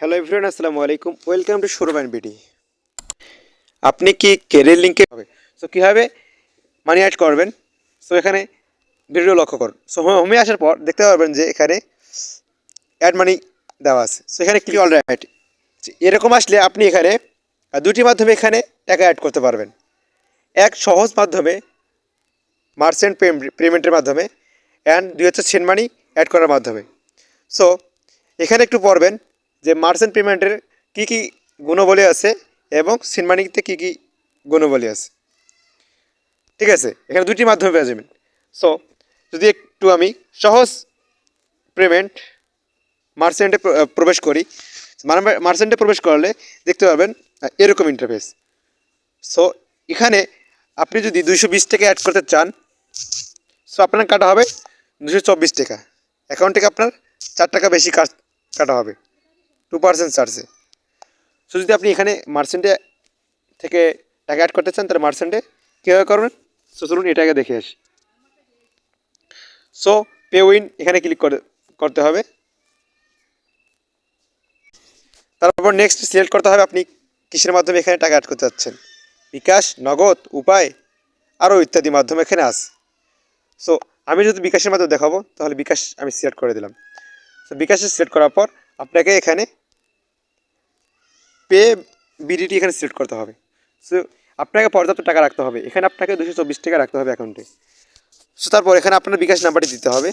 Hello everyone আসসালামু আলাইকুম। Welcome to শোরুম্যান BD আপনি কি কেরিয়ার লিঙ্কে হবে? সো কীভাবে মানি অ্যাড করবেন? সো এখানে ভিডিও লক্ষ্য করুন। সো হোমে আসার পর দেখতে পারবেন যে এখানে অ্যাড মানি দেওয়া আছে। সো এখানে ক্লিক অল রাইট এরকম আসলে আপনি এখানে দুটি মাধ্যমে এখানে টাকা অ্যাড করতে পারবেন। এক, সহজ মাধ্যমে মার্চেন্ট পেমেন্টের মাধ্যমে অ্যান্ড দুই হচ্ছে সেন্ড মানি অ্যাড করার মাধ্যমে। সো এখানে একটু পড়বেন। যে মার্চেন্ট পেমেন্টের কী কী গুণবলী আছে এবং সিনমানিতে কী কী গুণবলী আছে। ঠিক আছে, এখানে দুটি মাধ্যমে পেয়ে যাবেন। সো যদি একটু আমি সহজ পেমেন্ট মার্চেন্টে প্রবেশ করি মার্চেন্টে প্রবেশ করলে দেখতে পাবেন এরকম ইন্টারফেস সো এখানে আপনি যদি দুইশো বিশ টাকা অ্যাড করতে চান সো আপনার কাটা হবে দুশো চব্বিশ টাকা। অ্যাকাউন্ট থেকে আপনার চার টাকা বেশি কাটা হবে। টু পার্সেন্ট চার্জে সো যদি আপনি এখানে মার্চেন্টে থেকে টাকা অ্যাড করতে চান, তাহলে মার্চেন্টে কীভাবে করবেন? সো চলুন এটাকে দেখে আসি। সো পে উইন এখানে ক্লিক করে, করতে হবে। তারপর নেক্সট সিলেক্ট করতে হবে আপনি কিসের মাধ্যমে এখানে টাকা অ্যাড করতে চাচ্ছেন। বিকাশ, নগদ, উপায়, আরও ইত্যাদি মাধ্যমে এখানে আছে। সো আমি যদি বিকাশের মাধ্যমে দেখাবো, তাহলে বিকাশ আমি সিলেক্ট করে দিলাম। সো বিকাশে সিলেক্ট করার পর আপনাকে এখানে পে বিডিটি এখানে সিলেক্ট করতে হবে। সো আপনাকে পর্যাপ্ত টাকা রাখতে হবে। এখানে আপনাকে দুশো চব্বিশ টাকা রাখতে হবে অ্যাকাউন্টে সো তারপর এখানে আপনার বিকাশ নাম্বারটি দিতে হবে।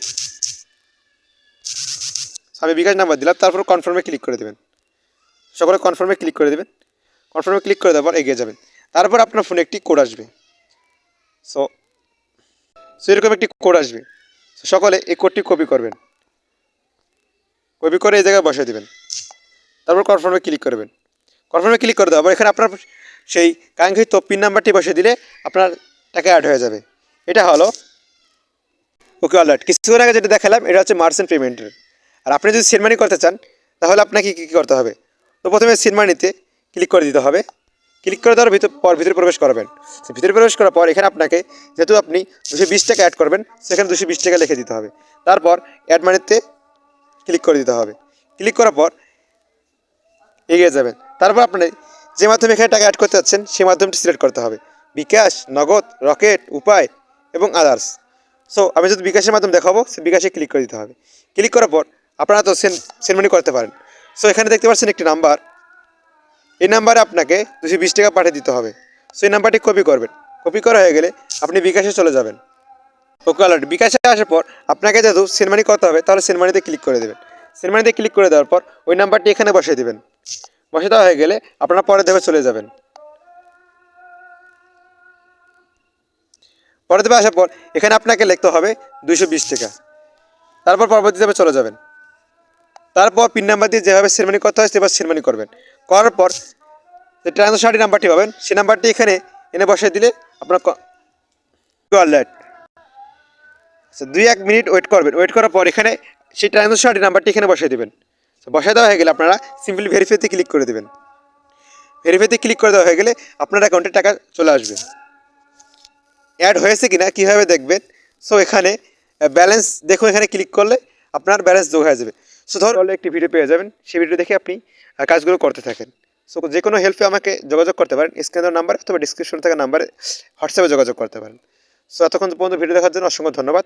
আমি বিকাশ নাম্বার দিলাম, তারপর কনফার্মে ক্লিক করে দেবেন। সকলে কনফার্মে ক্লিক করে দেবেন। কনফার্মে ক্লিক করে দেওয়ার পর এগিয়ে যাবেন। তারপর আপনার ফোনে একটি কোড আসবে। সো সো এরকম একটি কোড আসবে। সকলে এই কোডটি কপি করবেন। কপি করে এই জায়গায় বসিয়ে দেবেন। তারপর কনফার্মে ক্লিক করবেন কনফার্মে ক্লিক করে দেওয়ার পর এখানে আপনার সেই কাঙ্ক্ষিত পিন নাম্বারটি বসিয়ে দিলে আপনার টাকা অ্যাড হয়ে যাবে। এটা হলো ওকে অলরাইট কিছুক্ষণ আগে যেটা দেখালাম, এটা হচ্ছে মার্চেন্ট পেমেন্টের আর আপনি যদি সেনমানি করতে চান, তাহলে আপনাকে কী কী করতে হবে? তো প্রথমে সেনমানিতে ক্লিক করে দিতে হবে। ক্লিক করে দেওয়ার ভিতর পর ভিতরে প্রবেশ করবেন। ভিতরে প্রবেশ করার পর এখানে আপনাকে যেহেতু আপনি দুশো বিশ টাকা অ্যাড করবেন, সেখানে দুশো বিশ টাকা লিখে দিতে হবে। তারপর অ্যাড মানিতে ক্লিক করে দিতে হবে। ক্লিক করার পর এগিয়ে যাবেন। তারপর আপনি যে মাধ্যমে এখানে টাকা অ্যাড করতে যাচ্ছেন, সেই মাধ্যমটি সিলেক্ট করতে হবে। বিকাশ, নগদ, রকেট, উপায় এবং আদার্স সো আমি যদি বিকাশের মাধ্যমে দেখাবো, সে বিকাশে ক্লিক করে দিতে হবে। ক্লিক করার পর আপনারা তো সেন সেনমানি করতে পারেন। সো এখানে দেখতে পাচ্ছেন একটি নাম্বার এই নাম্বারে আপনাকে দুশো বিশ টাকা পাঠিয়ে দিতে হবে। সো এই নাম্বারটি কপি করবেন। কপি করা হয়ে গেলে আপনি বিকাশে চলে যাবেন। ওকে অলরেডি বিকাশে আসার পর আপনাকে যেহেতু সেনমানি করতে হবে, তাহলে সেনমানিতে ক্লিক করে দেবেন। সেনমানিতে ক্লিক করে দেওয়ার পর ওই নাম্বারটি এখানে বসিয়ে দেবেন। বসে দেওয়া হয়ে গেলে আপনারা পরে দেবে চলে যাবেন। পরে দেবে আসার পর এখানে আপনাকে লিখতে হবে দুইশো বিশ টাকা। তারপর পরবর্তী দেবে চলে যাবেন। তারপর পিন নাম্বার দিয়ে যেভাবে সেরমানি করতে হয় সেভাবে সেরমানি করবেন। করার পর যে ট্রানজাকশনটি নাম্বারটি পাবেন, সেই নাম্বারটি এখানে এনে বসিয়ে দিলে আপনার অলরাইট আচ্ছা দুই এক মিনিট ওয়েট করবেন। ওয়েট করার পর এখানে সেই ট্রানজাকশনটি নাম্বারটি এখানে বসিয়ে দেবেন। বসায় দেওয়া হয়ে গেলে আপনারা সিম্পলি ভেরিফাইতে ক্লিক করে দেবেন। ভেরিফাইতে ক্লিক করে দেওয়া হয়ে গেলে আপনার অ্যাকাউন্টে টাকা চলে আসবে। অ্যাড হয়েছে কিনা, কীভাবে দেখবেন? সো এখানে ব্যালেন্স দেখুন এখানে ক্লিক করলে আপনার ব্যালেন্স যোগ হয়ে যাবে। সো ধরো একটি ভিডিও পেয়ে যাবেন। সেই ভিডিও দেখে আপনি কাজগুলো করতে থাকেন। সো যে কোনো হেল্পে আমাকে যোগাযোগ করতে পারেন। স্ক্রিনের নাম্বার অথবা ডিসক্রিপশন থাকা নাম্বারে হোয়াটসঅ্যাপে যোগাযোগ করতে পারেন। সো এতক্ষণ পর্যন্ত ভিডিও দেখার জন্য অসংখ্য ধন্যবাদ।